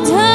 time.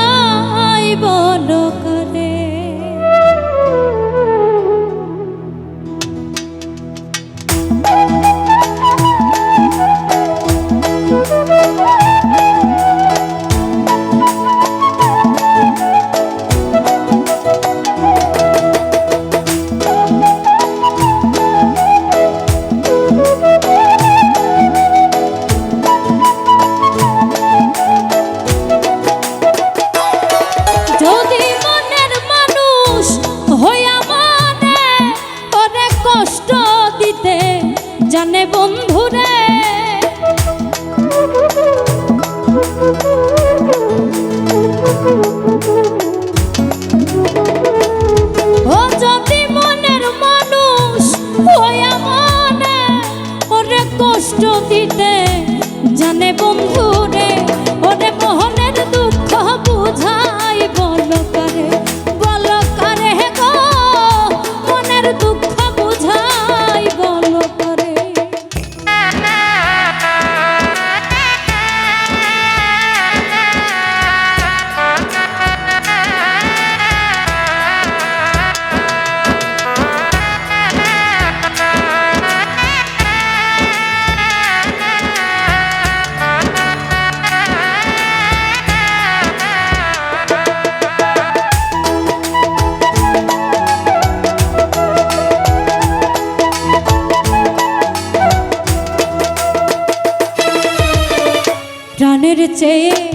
Tchê.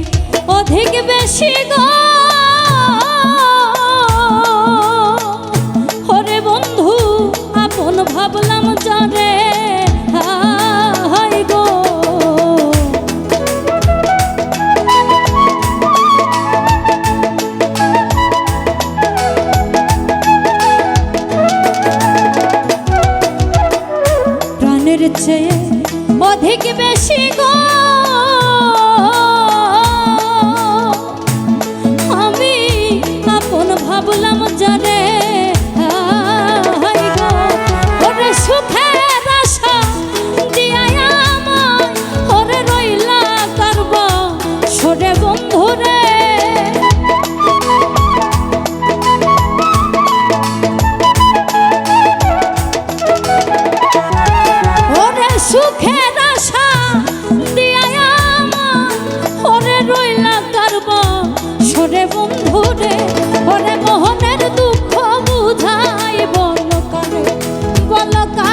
loca.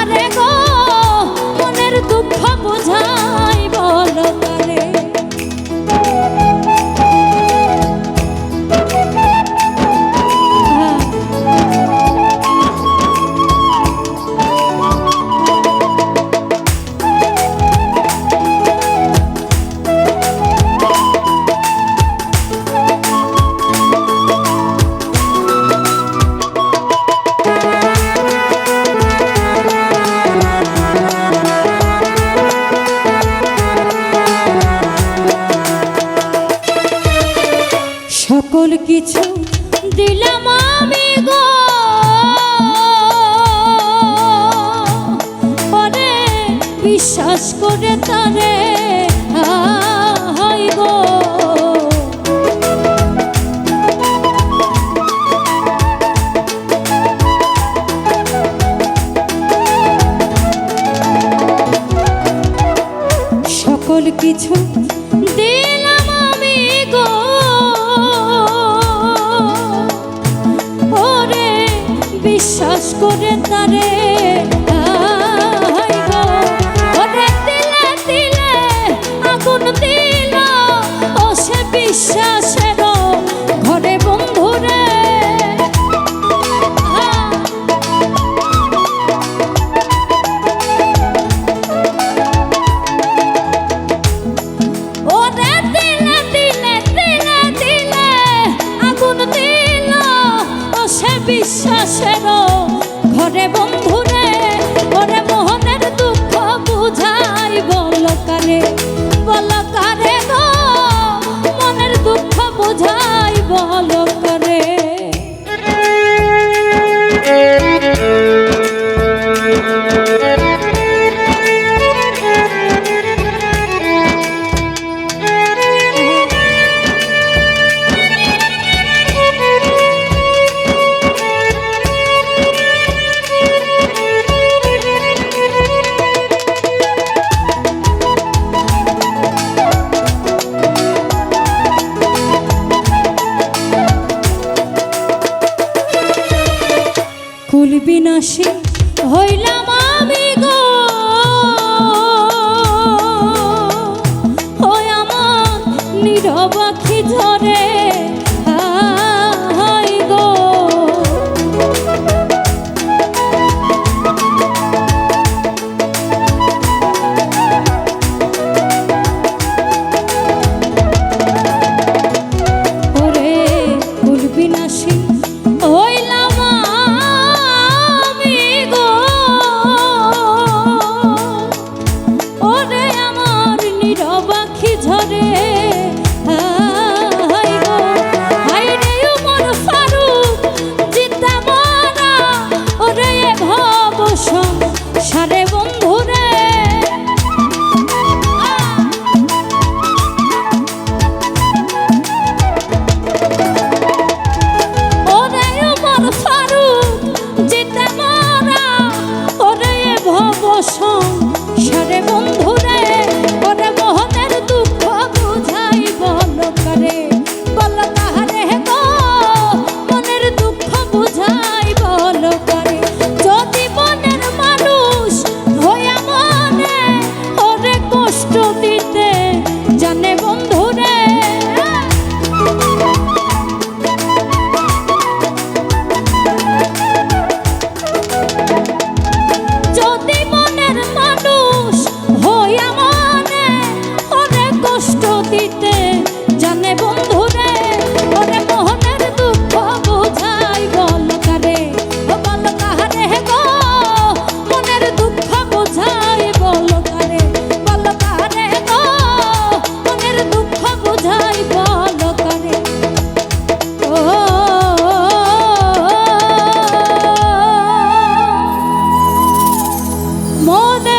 কিছু দিলাম আমি গো। পরে বিশ্বাস করে তারে হইব সকল কিছু করে তারে বিনাশে হইলাম আমি গো। হয় আমার নিরবাখি ধরে more than